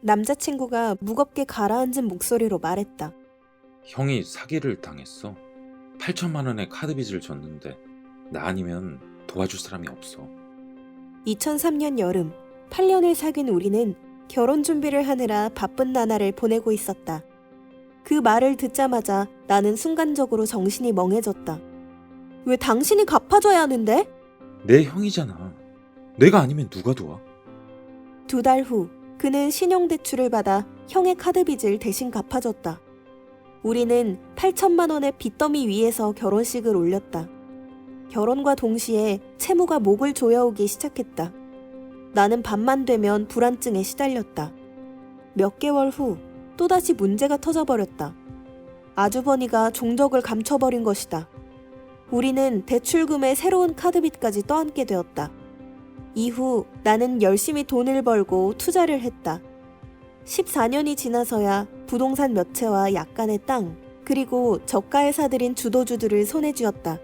남자친구가 무겁게 가라앉은 목소리로 말했다. 형이 사기를 당했어. 8천만 원의 카드 빚을 졌는데 나 아니면 도와줄 사람이 없어. 2003년 여름, 8년을 사귄 우리는 결혼 준비를 하느라 바쁜 나날을 보내고 있었다. 그 말을 듣자마자 나는 순간적으로 정신이 멍해졌다. 왜 당신이 갚아줘야 하는데? 내 형이잖아. 내가 아니면 누가 도와? 두 달 후, 그는 신용대출을 받아 형의 카드 빚을 대신 갚아줬다. 우리는 8천만 원의 빚더미 위에서 결혼식을 올렸다. 결혼과 동시에 채무가 목을 조여오기 시작했다. 나는 밤만 되면 불안증에 시달렸다. 몇 개월 후 또다시 문제가 터져버렸다. 아주버니가 종적을 감춰버린 것이다. 우리는 대출금의 새로운 카드빚까지 떠안게 되었다. 이후 나는 열심히 돈을 벌고 투자를 했다. 14년이 지나서야 부동산 몇 채와 약간의 땅, 그리고 저가에 사들인 주도주들을 손에 쥐었다.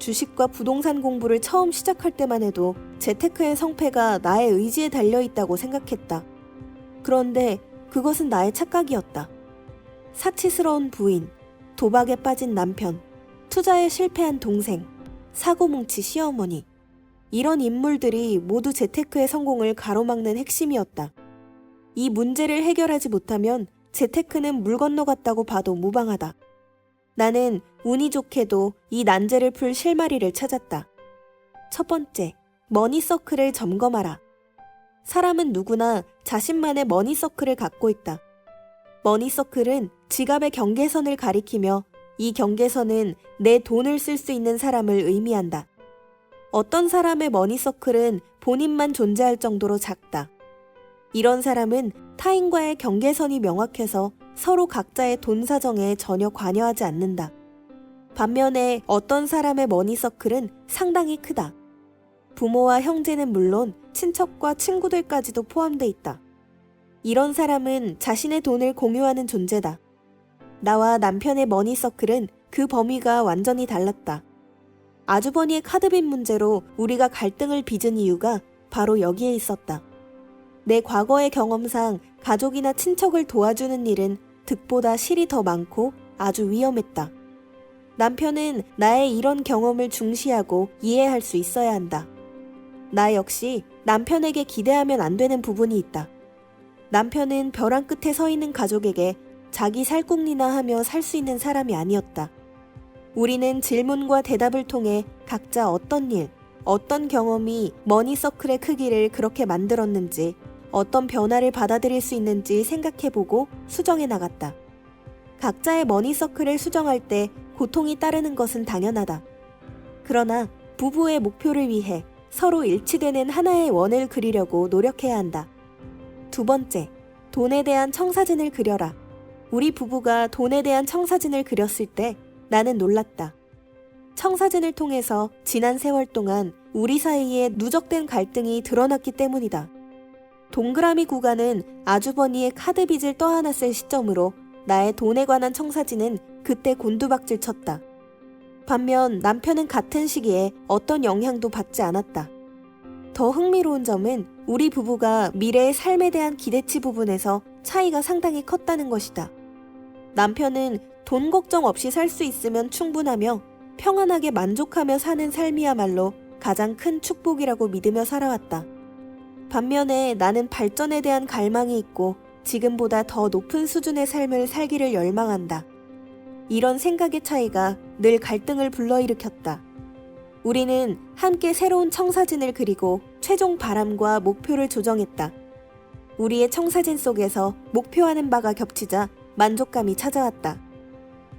주식과 부동산 공부를 처음 시작할 때만 해도 재테크의 성패가 나의 의지에 달려 있다고 생각했다. 그런데 그것은 나의 착각이었다. 사치스러운 부인, 도박에 빠진 남편, 투자에 실패한 동생, 사고뭉치 시어머니. 이런 인물들이 모두 재테크의 성공을 가로막는 핵심이었다. 이 문제를 해결하지 못하면 재테크는 물 건너갔다고 봐도 무방하다. 나는 운이 좋게도 이 난제를 풀 실마리를 찾았다. 첫 번째, 머니서클을 점검하라. 사람은 누구나 자신만의 머니서클을 갖고 있다. 머니서클은 지갑의 경계선을 가리키며 이 경계선은 내 돈을 쓸 수 있는 사람을 의미한다. 어떤 사람의 머니서클은 본인만 존재할 정도로 작다. 이런 사람은 타인과의 경계선이 명확해서 서로 각자의 돈 사정에 전혀 관여하지 않는다. 반면에 어떤 사람의 머니서클은 상당히 크다. 부모와 형제는 물론 친척과 친구들까지도 포함돼 있다. 이런 사람은 자신의 돈을 공유하는 존재다. 나와 남편의 머니서클은 그 범위가 완전히 달랐다. 아주버니의 카드빚 문제로 우리가 갈등을 빚은 이유가 바로 여기에 있었다. 내 과거의 경험상 가족이나 친척을 도와주는 일은 득보다 실이 더 많고 아주 위험했다. 남편은 나의 이런 경험을 중시하고 이해할 수 있어야 한다. 나 역시 남편에게 기대하면 안 되는 부분이 있다. 남편은 벼랑 끝에 서 있는 가족에게 자기 살궁리나 하며 살 수 있는 사람이 아니었다. 우리는 질문과 대답을 통해 각자 어떤 일, 어떤 경험이 머니서클의 크기를 그렇게 만들었는지, 어떤 변화를 받아들일 수 있는지 생각해보고 수정해 나갔다. 각자의 머니서클을 수정할 때 고통이 따르는 것은 당연하다. 그러나 부부의 목표를 위해 서로 일치되는 하나의 원을 그리려고 노력해야 한다. 두 번째, 돈에 대한 청사진을 그려라. 우리 부부가 돈에 대한 청사진을 그렸을 때 나는 놀랐다. 청사진을 통해서 지난 세월 동안 우리 사이에 누적된 갈등이 드러났기 때문이다. 동그라미 구간은 아주버니의 카드 빚을 떠안았을 시점으로 나의 돈에 관한 청사진은 그때 곤두박질 쳤다. 반면 남편은 같은 시기에 어떤 영향도 받지 않았다. 더 흥미로운 점은 우리 부부가 미래의 삶에 대한 기대치 부분에서 차이가 상당히 컸다는 것이다. 남편은 돈 걱정 없이 살 수 있으면 충분하며 평안하게 만족하며 사는 삶이야말로 가장 큰 축복이라고 믿으며 살아왔다. 반면에 나는 발전에 대한 갈망이 있고 지금보다 더 높은 수준의 삶을 살기를 열망한다. 이런 생각의 차이가 늘 갈등을 불러일으켰다. 우리는 함께 새로운 청사진을 그리고 최종 바람과 목표를 조정했다. 우리의 청사진 속에서 목표하는 바가 겹치자 만족감이 찾아왔다.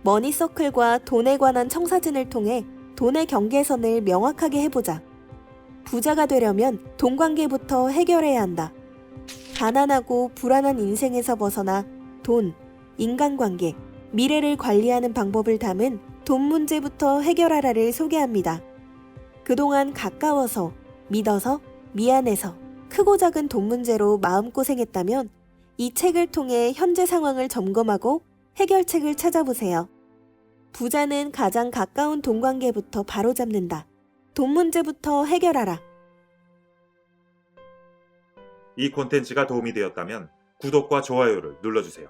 머니서클과 돈에 관한 청사진을 통해 돈의 경계선을 명확하게 해보자. 부자가 되려면 돈 관계부터 해결해야 한다. 가난하고 불안한 인생에서 벗어나 돈, 인간관계, 미래를 관리하는 방법을 담은 돈 문제부터 해결하라를 소개합니다. 그동안 가까워서, 믿어서, 미안해서, 크고 작은 돈 문제로 마음고생했다면 이 책을 통해 현재 상황을 점검하고 해결책을 찾아보세요. 부자는 가장 가까운 돈 관계부터 바로잡는다. 돈 문제부터 해결하라. 이 콘텐츠가 도움이 되었다면 구독과 좋아요를 눌러주세요.